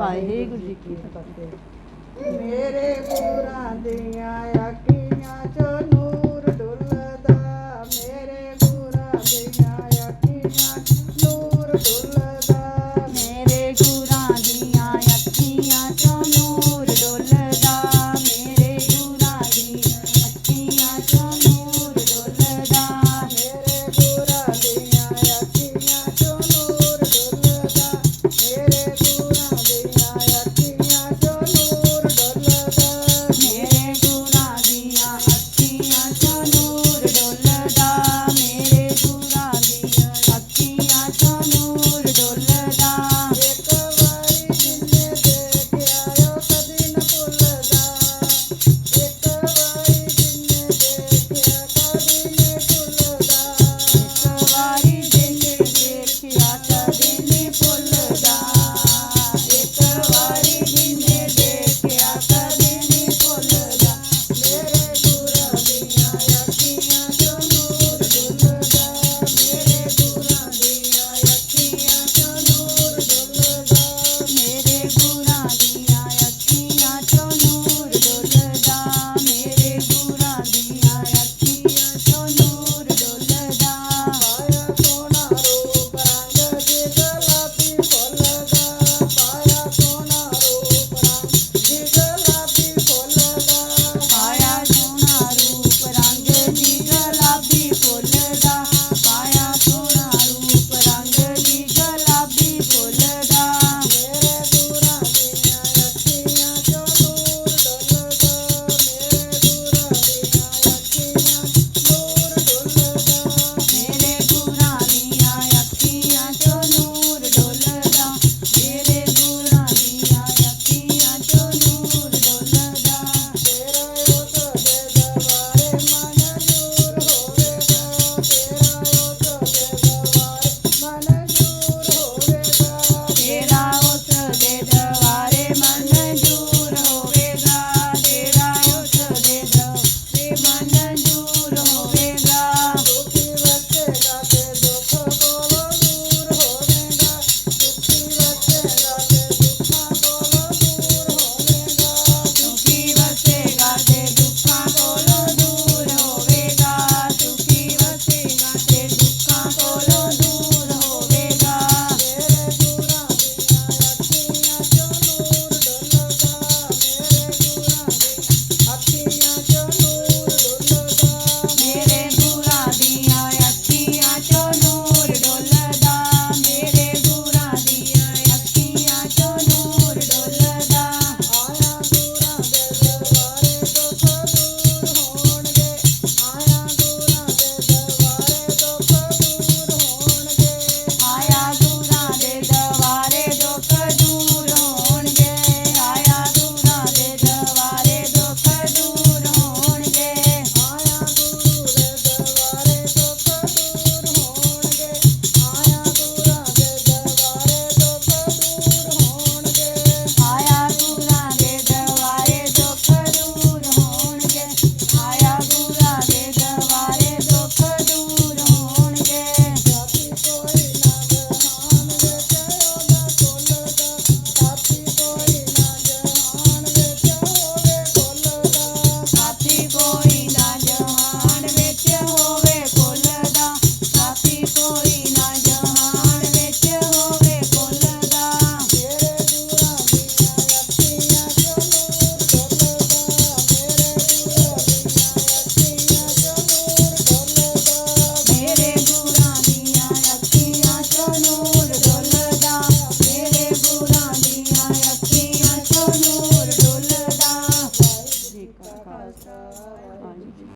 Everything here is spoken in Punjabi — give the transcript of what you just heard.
ਵਾਹਿਗੁਰੂ ਜੀ ਕੀ ਫਤਿਹ। ਮੇਰੇ ਪੂਰਾਂ ਦੀਆਂ ਅੱਖੀਆਂ ਚੋਂ ਨੂਰ ਡੁੱਲਦਾ ਮੇਰੇ ਪੂਰਾਂ ਦੀਆਂ